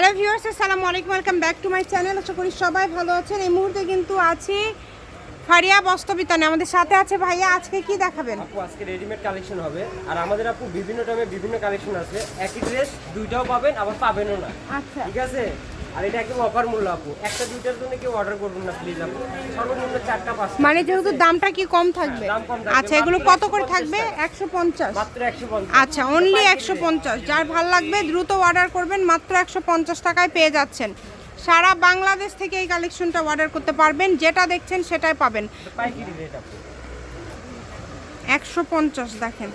Hello viewers আসসালামু আলাইকুম welcome back to my channel. আশা করি সবাই ভালো আছেন। এই মুহূর্তে কিন্তু আছি ফারিয়া বস্তবিতানে আমাদের সাথে আছে ভাইয়া আজকে কি দেখাবেন? আপু আজকে রেডিমেড কালেকশন হবে। আর আমাদের আপু বিভিন্ন টাইমে বিভিন্ন কালেকশন আছে। একই ড্রেস দুইটাও পাবেন আবার পাবেনও না। আচ্ছা। ঠিক আছে? আর এটা একদম অফার মূল্য আপু। একটা দুইটার জন্য কেউ অর্ডার করবেন না প্লিজ আপু। সর্বনিম্ন চারটা পাঁচ মানে যেহেতু দামটা কি কম থাকবে? আচ্ছা এগুলো কত করে থাকবে? একশো পঞ্চাশ? মাত্র একশো পঞ্চাশ। আচ্ছা অনলি একশো পঞ্চাশ। যার ভালো লাগবে দ্রুত অর্ডার করবেন মাত্র একশো পঞ্চাশ টাকায় পেয়ে যাচ্ছেন। সারা বাংলাদেশ থেকে এই কালেকশনটা অর্ডার করতে পারবেন যেটা দেখছেন সেটাই পাবেন। একশো পঞ্চাশ দেখেন।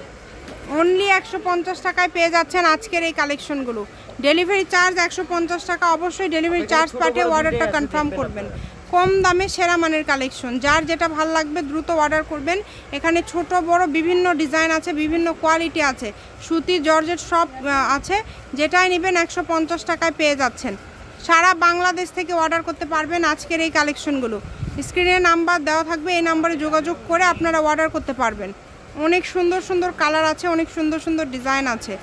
অনলি একশো পঞ্চাশ টাকায় পেয়ে যাচ্ছেন আজকের এই কালেকশনগুলো। ডেলিভারি চার্জ একশো পঞ্চাশ টাকা অবশ্যই ডেলিভারি চার্জ পাঠিয়ে অর্ডারটা কনফার্ম করবেন। কম দামে সেরা মানের কালেকশন। যার যেটা ভালো লাগবে দ্রুত অর্ডার করবেন। এখানে ছোট বড় বিভিন্ন ডিজাইন আছে বিভিন্ন কোয়ালিটি আছে। সুতি জর্জেট সব আছে। যেটাই নেবেন একশো পঞ্চাশ টাকায় পেয়ে যাচ্ছেন। সারা বাংলাদেশ থেকে অর্ডার করতে পারবেন আজকের এই কালেকশনগুলো। স্ক্রিনে নাম্বার দেওয়া থাকবে এই নাম্বারে যোগাযোগ করে আপনারা অর্ডার করতে পারবেন। অনেক সুন্দর সুন্দর কালার আছে অনেক সুন্দর সুন্দর ডিজাইন আছে।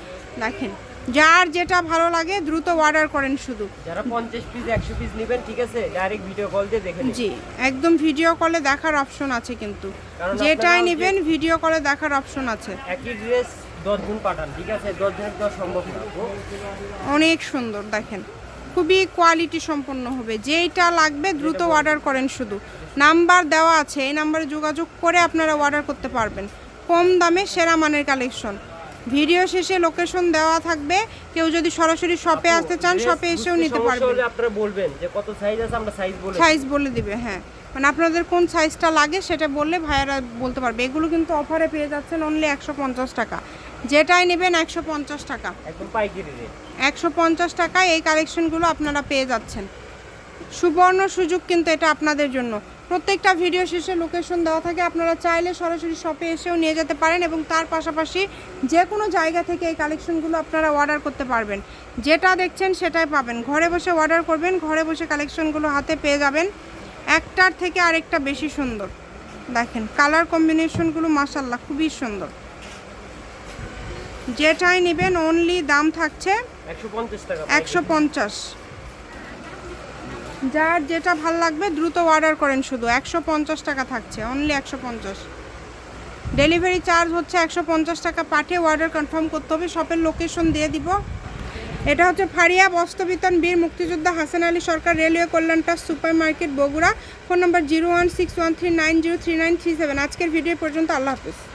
দেখেন যার যেটা ভালো লাগে দ্রুত অর্ডার করেন শুধু। যারা পঞ্চাশ পিস একশো পিস নেবেন ঠিক আছে? ডাইরেক্ট ভিডিও কল দিয়ে দেখে নিন। জি একদম ভিডিও কলে দেখার অপশন আছে কিন্তু। যেটাই নেবেন ভিডিও কলে দেখার অপশন আছে। একই ড্রেস দশ জন পাঠান ঠিক আছে? দশ জনের দেওয়া সম্ভব না। অনেক সুন্দর দেখেন। খুবই কোয়ালিটি সম্পন্ন হবে। যেইটা লাগবে দ্রুত অর্ডার করেন শুধু। নাম্বার দেওয়া আছে এই নাম্বারে যোগাযোগ করে আপনারা অর্ডার করতে পারবেন। কম দামে সেরা মানের কালেকশন। ভিডিও শেষে লোকেশন দেওয়া থাকবে। কেউ যদি সরাসরি শপে আসতে চান শপে এসেও নিতে পারবেন। আপনারা বলবেন যে কত সাইজ আছে আমরা সাইজ বলে সাইজ বলে দিবে হ্যাঁ। মানে আপনাদের কোন সাইজটা লাগে সেটা বললে ভাইয়ারা বলতে পারবে। এগুলো কিন্তু অফারে পেয়ে যাচ্ছেন অনলি একশো পঞ্চাশ টাকা। যেটাই নেবেন একশো পঞ্চাশ টাকা। একশো পঞ্চাশ টাকায় এই কালেকশনগুলো আপনারা পেয়ে যাচ্ছেন। সুবর্ণ সুযোগ কিন্তু এটা আপনাদের জন্য। প্রত্যেকটা ভিডিও শেষে লোকেশন দেওয়া থাকে। আপনারা চাইলে সরাসরি শপে এসেও নিয়ে যেতে পারেন এবং তার পাশাপাশি যে কোনো জায়গা থেকে এই কালেকশনগুলো আপনারা অর্ডার করতে পারবেন। যেটা দেখছেন সেটাই পাবেন। ঘরে বসে অর্ডার করবেন ঘরে বসে কালেকশনগুলো হাতে পেয়ে যাবেন। একটার থেকে আরেকটা বেশি সুন্দর। দেখেন কালার কম্বিনেশনগুলো মাসাল্লাহ খুবই সুন্দর। যেটাই নেবেন অনলি দাম থাকছে একশো পঞ্চাশ একশো পঞ্চাশ। যার যেটা ভালো লাগবে দ্রুত অর্ডার করেন শুধু। একশো পঞ্চাশ টাকা থাকছে অনলি একশো পঞ্চাশ। ডেলিভারি চার্জ হচ্ছে একশো পঞ্চাশ টাকা, পাঠিয়ে অর্ডার কনফার্ম করতে হবে শপের লোকেশন দিয়ে দিব। এটা হচ্ছে ফারিয়া বস্তবিতান বীর মুক্তিযোদ্ধা Hasan Ali Sarkar railway কল্যাণটা super market Bogura. Phone number zero one six one three nine zero three nine three seven. আজকের ভিডিও পর্যন্ত, আল্লাহ হাফিজ।